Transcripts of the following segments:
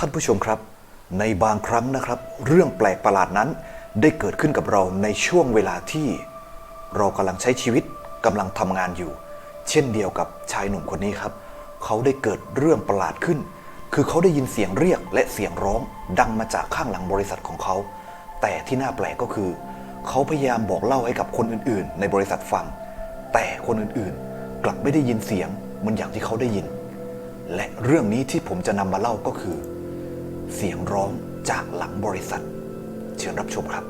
ท่านผู้ชมครับ ในบางครั้งนะครับ เรื่องแปลกประหลาดนั้น ได้เกิดขึ้นกับเราในช่วงเวลาที่ เรากำลังใช้ชีวิตกำลังทำงานอยู่ เช่นเดียวกับชายหนุ่มคนนี้ครับ เขาได้เกิดเรื่องประหลาดขึ้น คือเขาได้ยินเสียงเรียกและเสียงร้อง ดังมาจากข้างหลังบริษัทของเขา แต่ที่น่าแปลกก็คือ เขาพยายามบอกเล่าให้กับคนอื่น ๆ ในบริษัทฟัง แต่คนอื่นๆ กลับไม่ได้ยินเสียงเหมือนอย่างที่เขาได้ยินและเรื่องนี้ที่ผมจะนำมาเล่าก็คือ เสียงร้องจากหลังบริษัท เชิญรับชมครับ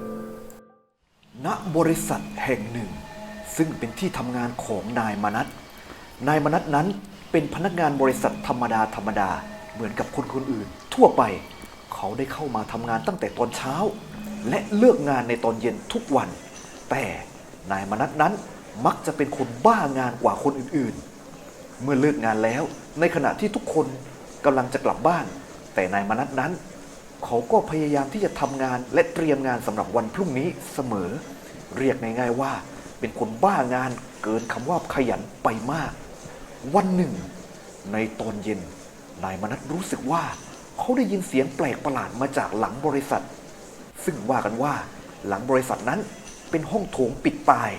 ณบริษัทแห่งหนึ่ง ซึ่งเป็นที่ทำงานของนายมนัทนายมนัทนั้นเป็นพนักงานบริษัทธรรมดาธรรมดาเหมือนกับคนคนอื่น ทั่วไปเขาได้เข้ามาทำงานตั้งแต่ตอนเช้า และเลิกงานในตอนเย็นทุกวัน แต่นายมนัทนั้นมักจะเป็นคนบ้างานกว่าคนอื่นๆ เมื่อเลิกงานแล้ว ในขณะที่ทุกคนกำลังจะกลับบ้าน แต่นายมนัทนั้น เขาก็พยายามที่จะทำงานและเตรียมงานสำหรับวันพรุ่งนี้เสมอ เรียกง่ายๆว่า เป็นคนบ้างานเกินคำว่าขยันไปมาก วันหนึ่ง ในตอนเย็น นายมนัทรู้สึกว่า เขาได้ยินเสียงแปลกประหลาดมาจากหลังบริษัท ซึ่งว่ากันว่า หลังบริษัทนั้นเป็นห้องโถงปิดตาย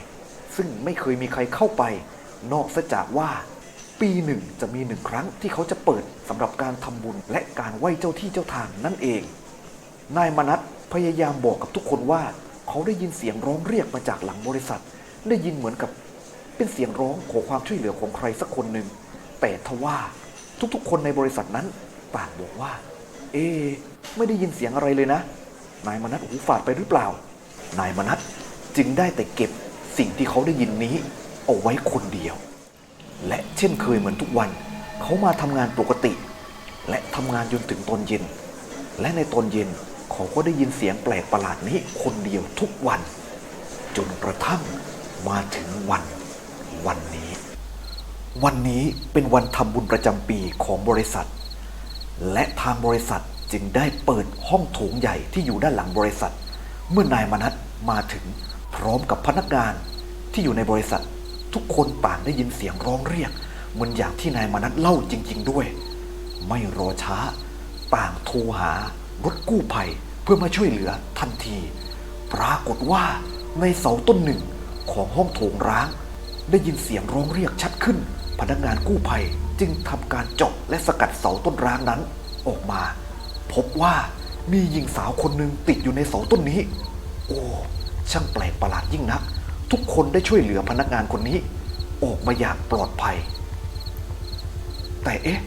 ซึ่งไม่เคยมีใครเข้าไป นอกเสจากว่า ปีหนึ่งจะมีหนึ่งครั้งที่เขาจะเปิดสำหรับการทำบุญและการไหว้เจ้าที่เจ้าทางนั่นเอง นายมนัทพยายามบอกกับทุกคนว่า เขาได้ยินเสียงร้องเรียกมาจากหลังบริษัท ได้ยินเหมือนกับเป็นเสียงร้องขอความช่วยเหลือของใครสักคนหนึ่ง แต่ทว่าทุกๆ คนในบริษัทนั้นต่างบอกว่า เอ ไม่ได้ยินเสียงอะไรเลยนะ นายมนัทหูฝาดไปหรือเปล่า นายมนัทจึงได้แต่เก็บสิ่งที่เขาได้ยินนี้เอาไว้คนเดียว และเช่นเคยเหมือนทุกวัน เขามาทำงานปกติ และทำงานจนถึงตอนเย็น และในตอนเย็นเขาก็ได้ยินเสียงแปลกประหลาดนี้คนเดียวทุกวัน จนกระทั่งมาถึงวันวันนี้ วันนี้เป็นวันทำบุญประจำปีของบริษัท และทางบริษัทจึงได้เปิดห้องโถงใหญ่ที่อยู่ด้านหลังบริษัท เมื่อนายมนัทมาถึงพร้อมกับพนักงานที่อยู่ในบริษัท ทุกคนต่างได้ยินเสียงร้องเรียกเหมือนอย่างที่นายมานัทเล่าจริง ๆ ด้วย ไม่รอช้า ต่างโทรหารถกู้ภัยเพื่อมาช่วยเหลือทันที ปรากฏว่าในเสาต้นหนึ่งของห้องโถงร้าง ได้ยินเสียงร้องเรียกชัดขึ้น พนักงานกู้ภัยจึงทำการเจาะและสกัดเสาต้นร้างนั้น ออกมา พบว่ามีหญิงสาวคนหนึ่งติดอยู่ในเสาต้นนี้ โอ้ ช่างแปลกประหลาดยิ่งนัก ทุกคนได้ช่วยเหลือพนักงานคนนี้ ออกมาอย่างปลอดภัย แต่เอ๊ะ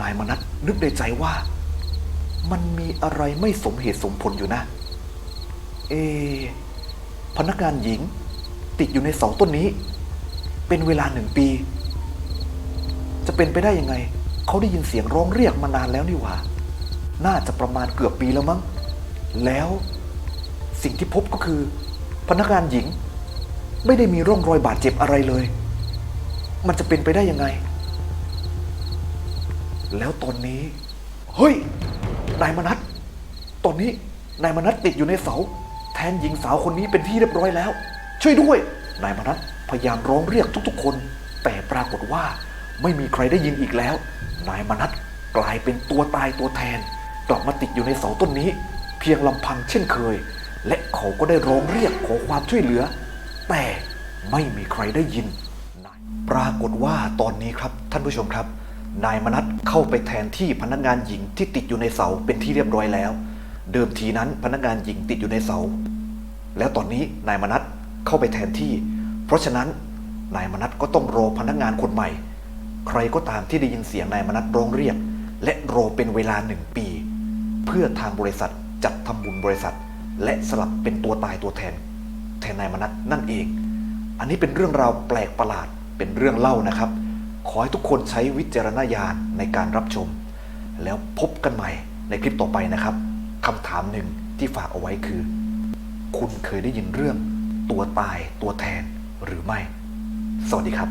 นายมนัทนึกในใจว่า มันมีอะไรไม่สมเหตุสมผลอยู่นะ เอ พนักงานหญิง ติดอยู่ในเสาต้นนี้ เป็นเวลาหนึ่งปี จะเป็นไปได้ยังไง เขาได้ยินเสียงร้องเรียกมานานแล้วนี่หว่า น่าจะประมาณเกือบปีแล้วมั้ง แล้วสิ่งที่พบก็คือ พนักงานหญิง ไม่ได้มีร่องรอยบาดเจ็บอะไรเลย มันจะเป็นไปได้ยังไง แล้วตอนนี้ เฮ้ย นายมนัทตอนนี้นายมนัทติดอยู่ในเสา แทนหญิงสาวคนนี้เป็นที่เรียบร้อยแล้ว ช่วยด้วย นายมนัทพยายามร้องเรียกทุกๆ คน แต่ปรากฏว่าไม่มีใครได้ยินอีกแล้ว นายมนัทกลายเป็นตัวตายตัวแทน กลับมาติดอยู่ในเสาต้นนี้ เพียงลำพังเช่นเคย และเขาก็ได้ร้องเรียกขอความช่วยเหลือ แต่ไม่มีใครได้ยิน ปรากฏว่าตอนนี้ครับท่านผู้ชมครับ นายมนัทเข้าไปแทนที่พนักงานหญิงที่ติดอยู่ในเสาเป็นที่เรียบร้อยแล้ว เดิมทีนั้นพนักงานหญิงติดอยู่ในเสา แล้วตอนนี้นายมนัทเข้าไปแทนที่ เพราะฉะนั้นนายมนัทก็ต้องรอพนักงานคนใหม่ ใครก็ตามที่ได้ยินเสียงนายมนัทร้องเรียก และรอเป็นเวลาหนึ่งปี เพื่อทางบริษัทจัดทำบุญบริษัท และสลับเป็นตัวตายตัวแทน แทนนายมนัทนั่นเอง อันนี้เป็นเรื่องราวแปลกประหลาดเป็นเรื่องเล่านะครับ ขอให้ทุกคนใช้วิจารณญาณในการรับชม แล้วพบกันใหม่ในคลิปต่อไปนะครับคำถามหนึ่งที่ฝากเอาไว้คือ คุณเคยได้ยินเรื่องตัวตายตัวแทนหรือไม่ สวัสดีครับ